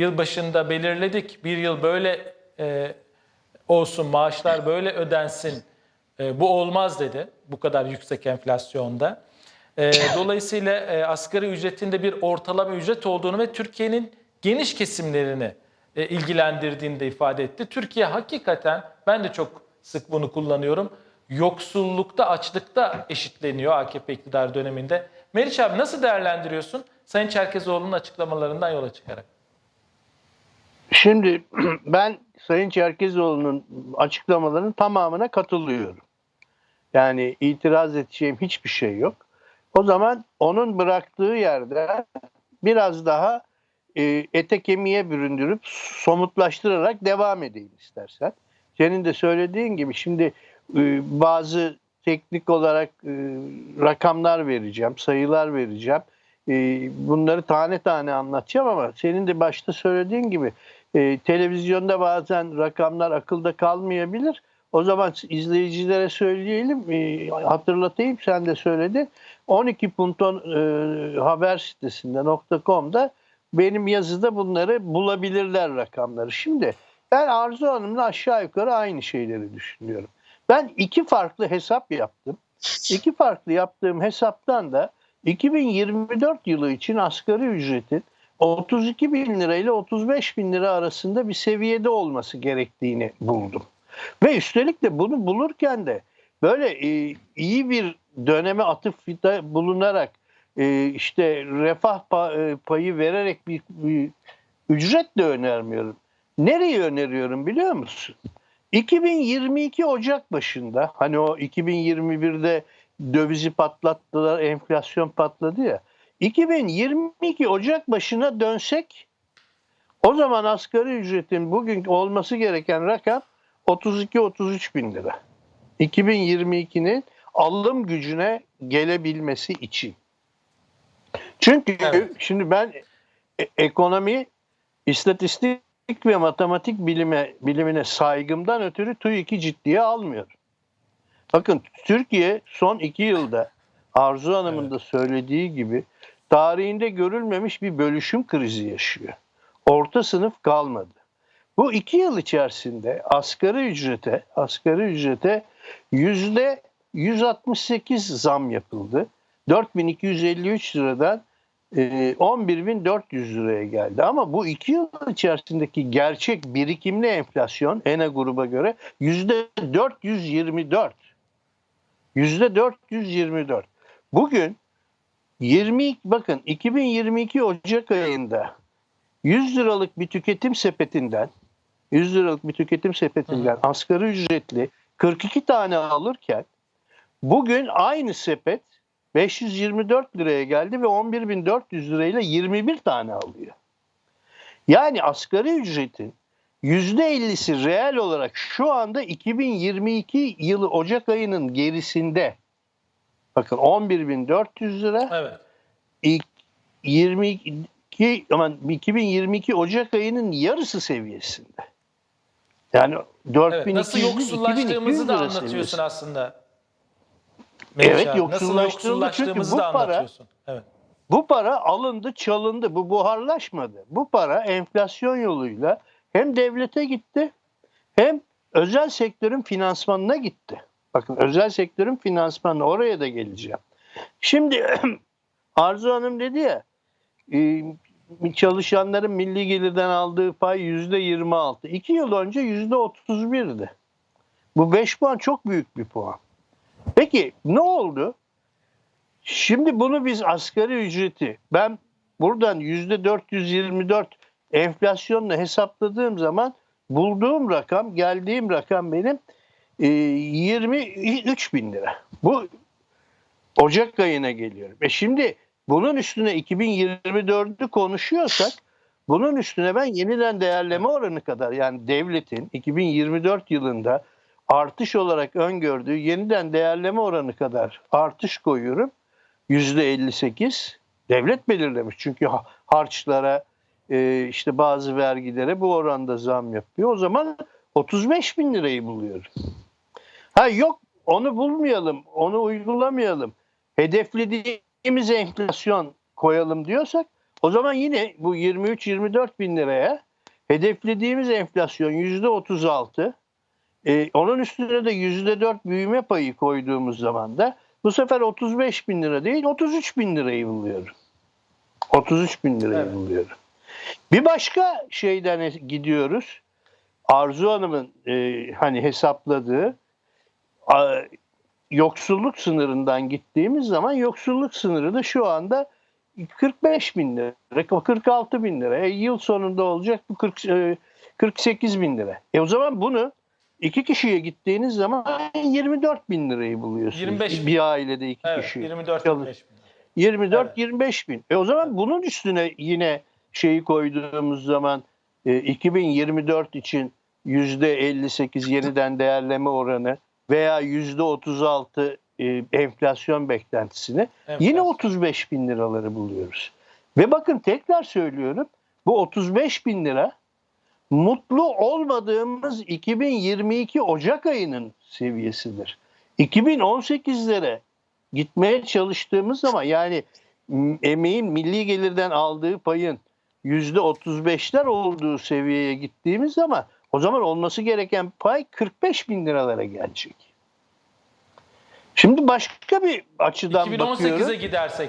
yıl başında belirledik. Bir yıl böyle e, olsun, maaşlar böyle ödensin. E, bu olmaz dedi bu kadar yüksek enflasyonda. E, dolayısıyla e, asgari ücretinde bir ortalama ücret olduğunu ve Türkiye'nin geniş kesimlerini e, ilgilendirdiğini de ifade etti. Türkiye hakikaten, ben de çok sık bunu kullanıyorum, yoksullukta, açlıkta eşitleniyor AKP iktidar döneminde. Meriç abi nasıl değerlendiriyorsun Sayın Çerkezoğlu'nun açıklamalarından yola çıkarak? Şimdi ben Sayın Çerkezoğlu'nun açıklamalarının tamamına katılıyorum. Yani itiraz edeceğim hiçbir şey yok. O zaman onun bıraktığı yerde biraz daha e, ete kemiğe büründürüp somutlaştırarak devam edeyim istersen. Senin de söylediğin gibi şimdi e, bazı teknik olarak e, rakamlar vereceğim, sayılar vereceğim. E, bunları tane tane anlatacağım ama senin de başta söylediğin gibi e, televizyonda bazen rakamlar akılda kalmayabilir. O zaman izleyicilere söyleyelim, e, hatırlatayım sen de söyledin. 12 Punton e, haber sitesinde .com'da benim yazıda bunları bulabilirler rakamları. Şimdi ben Arzu Hanım'la aşağı yukarı aynı şeyleri düşünüyorum. Ben iki farklı hesap yaptım. İki farklı yaptığım hesaptan da 2024 yılı için asgari ücretin 32 bin lira ile 35 bin lira arasında bir seviyede olması gerektiğini buldum. Ve üstelik de bunu bulurken de böyle e, iyi bir döneme atıfta bulunarak e, işte refah e, payı vererek bir ücret de önermiyorum. Nereyi öneriyorum biliyor musun? 2022 Ocak başında hani o 2021'de dövizi patlattılar, enflasyon patladı ya. 2022 Ocak başına dönsek o zaman asgari ücretin bugün olması gereken rakam 32-33 bin lira. 2022'nin alım gücüne gelebilmesi için. Çünkü Evet. şimdi ben e- ekonomi, istatistik ve matematik bilime bilimine saygımdan ötürü TÜİK'i ciddiye almıyorum. Bakın Türkiye son iki yılda Arzu Hanım'ın Evet. da söylediği gibi tarihinde görülmemiş bir bölüşüm krizi yaşıyor. Orta sınıf kalmadı. Bu iki yıl içerisinde asgari ücrete, asgari ücrete yüzde 168 zam yapıldı. 4253 liradan e, 11400 liraya geldi. Ama bu iki yıl içerisindeki gerçek birikimli enflasyon ENA gruba göre yüzde 424. Yüzde 424. Bugün 20 bakın 2022 Ocak ayında 100 liralık bir tüketim sepetinden 100 liralık bir tüketim sepetinden asgari ücretli 42 tane alırken bugün aynı sepet 524 liraya geldi ve 11.400 lirayla 21 tane alıyor. Yani asgari ücretin %50'si reel olarak şu anda 2022 yılı Ocak ayının gerisinde. Bakın 11.400 lira Evet. ilk 22 aman 2022 Ocak ayının yarısı seviyesinde. Yani 4200 Evet, nasıl yoksullaştığımızı da anlatıyorsun seviyesinde. aslında. Evet, Meriç abi. Nasıl yoksullaştığımız çünkü yoksullaştığımızı bu da para- anlatıyorsun. Evet. Bu para alındı, çalındı. Bu buharlaşmadı. Bu para enflasyon yoluyla hem devlete gitti hem özel sektörün finansmanına gitti. Bakın özel sektörün finansmanına oraya da geleceğim. Şimdi Arzu Hanım dedi ya e, çalışanların milli gelirden aldığı pay yüzde 26. İki yıl önce yüzde 31'di. Bu 5 puan çok büyük bir puan. Peki ne oldu? Şimdi bunu biz asgari ücreti ben buradan yüzde 424 enflasyonla hesapladığım zaman bulduğum rakam geldiğim rakam benim e, 23 bin lira. Bu Ocak ayına geliyorum. E şimdi bunun üstüne 2024'ü konuşuyorsak bunun üstüne ben yeniden değerleme oranı kadar yani devletin 2024 yılında artış olarak öngördüğü yeniden değerleme oranı kadar artış koyuyorum. %58 devlet belirlemiş. Çünkü ha- harçlara e, işte bazı vergilere bu oranda zam yapıyor. O zaman 35 bin lirayı buluyorum. Ha yok onu bulmayalım, onu uygulamayalım. Hedeflediğimiz enflasyon koyalım diyorsak O zaman yine bu 23-24 bin liraya hedeflediğimiz enflasyon yüzde 36. E, onun üstüne de yüzde 4 büyüme payı koyduğumuz zaman da bu sefer 35 bin lira değil 33 bin lirayı buluyorum. 33 bin lirayı Evet. buluyorum. Bir başka şeyden gidiyoruz. Arzu Hanım'ın e, hani hesapladığı a, yoksulluk sınırından gittiğimiz zaman yoksulluk sınırı da şu anda 45 bin lira, 46 bin lira. E, yıl sonunda olacak bu 40, e, 48 bin lira. E o zaman bunu iki kişiye gittiğiniz zaman 24 bin lirayı buluyorsunuz. 25 bin. Bir ailede iki Evet, kişi. 24 Çalış- 25 bin. 24-25 bin. E o zaman bunun üstüne yine şeyi koyduğumuz zaman e, 2024 için %58 yeniden değerleme oranı veya %36 e, enflasyon beklentisini Enflasyon. yine 35 bin liraları buluyoruz. Ve bakın tekrar söylüyorum bu 35 bin lira mutlu olmadığımız 2022 Ocak ayının seviyesidir. 2018'lere gitmeye çalıştığımız zaman yani emeğin milli gelirden aldığı payın %35'ler olduğu seviyeye gittiğimiz zaman o zaman olması gereken pay 45 bin liralara gelecek. Şimdi başka bir açıdan bakıyorum. 2018'e gidersek